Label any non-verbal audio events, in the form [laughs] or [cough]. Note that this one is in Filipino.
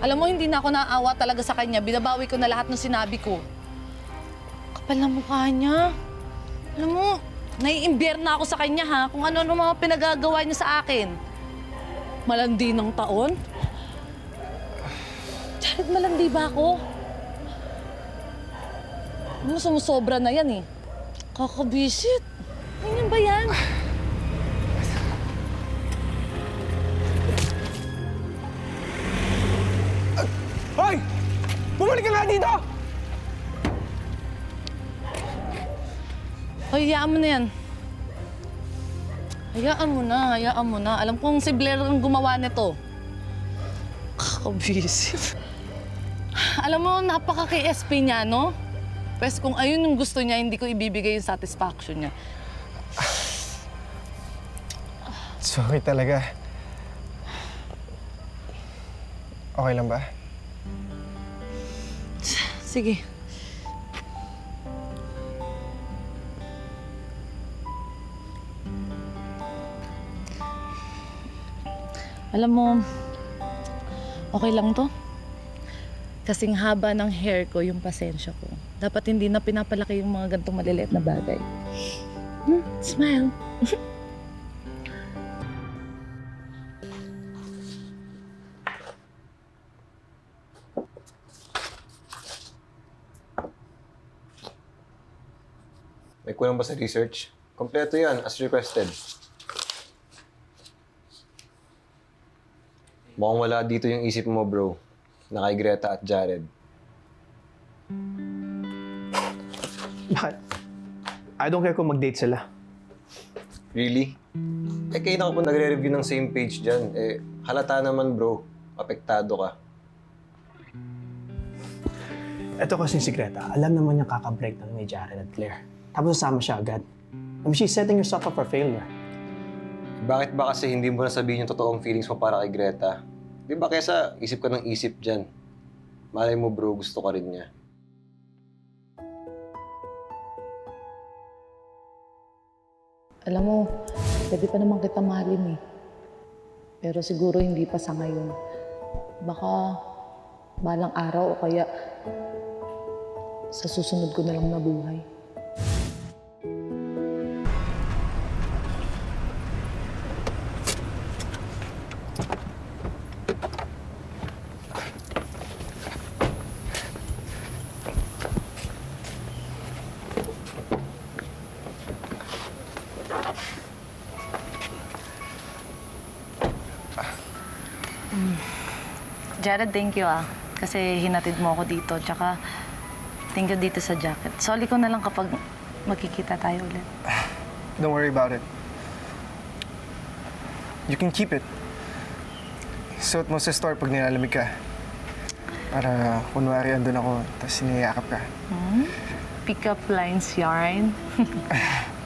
Alam mo, hindi na ako naawa talaga sa kanya. Binabawi ko na lahat ng sinabi ko. Kapal na mukha niya. Alam mo, naiimbyer na ako sa kanya ha, kung ano-ano mga pinagagawa niya sa akin. Malandi ng taon? Jared, malandi ba ako? Ano, sumusobra na yan eh. Kakabisit. Ganyan ba yan? Dito! Ay, hayaan mo na yan. Hayaan mo na, hayaan mo na. Alam kong si Blair ang gumawa nito. Kakabisit. Alam mo, napaka-KSP niya, no? Pwes kung ayun yung gusto niya, hindi ko ibibigay yung satisfaction niya. Sorry talaga. Okay lang ba? Sige. Alam mo, okay lang to. Kasing haba ng hair ko, yung pasensya ko. Dapat hindi na pinapalaki yung mga gantong maliliit na bagay. Hmm, smile. [laughs] May kulang ba sa research? Kompleto yan, as requested. Mukhang wala dito yung isip mo, bro. Na kay Greta at Jared. Bakit? I don't care kung mag-date sila. Really? Eh, na ka po nagre-review ng same page dyan. Eh, halata naman, bro. Apektado ka. Ito kasi si Greta, alam naman niya kakabreak ng ni Jared at Claire. Tapos sasama siya agad. I mean, she's setting herself up for failure. Bakit ba kasi hindi mo nasabihin yung totoong feelings mo para kay Greta? Di ba kesa isip ka ng isip dyan? Malay mo, bro, gusto ka rin niya. Alam mo, pwede pa naman kita mahalin eh. Pero siguro hindi pa sa ngayon. Baka balang araw o kaya sa susunod ko na lang na buhay. Jared, thank you ah. Kasi hinatid mo ako dito. Tsaka, thank you dito sa jacket. Sorry ko na lang kapag makikita tayo ulit. [sighs] Don't worry about it. You can keep it. Suot mo sa store pag nilalamig ka. Para kunwari andun ako, tapos siniyakap ka. Pick up lines yarn. [laughs]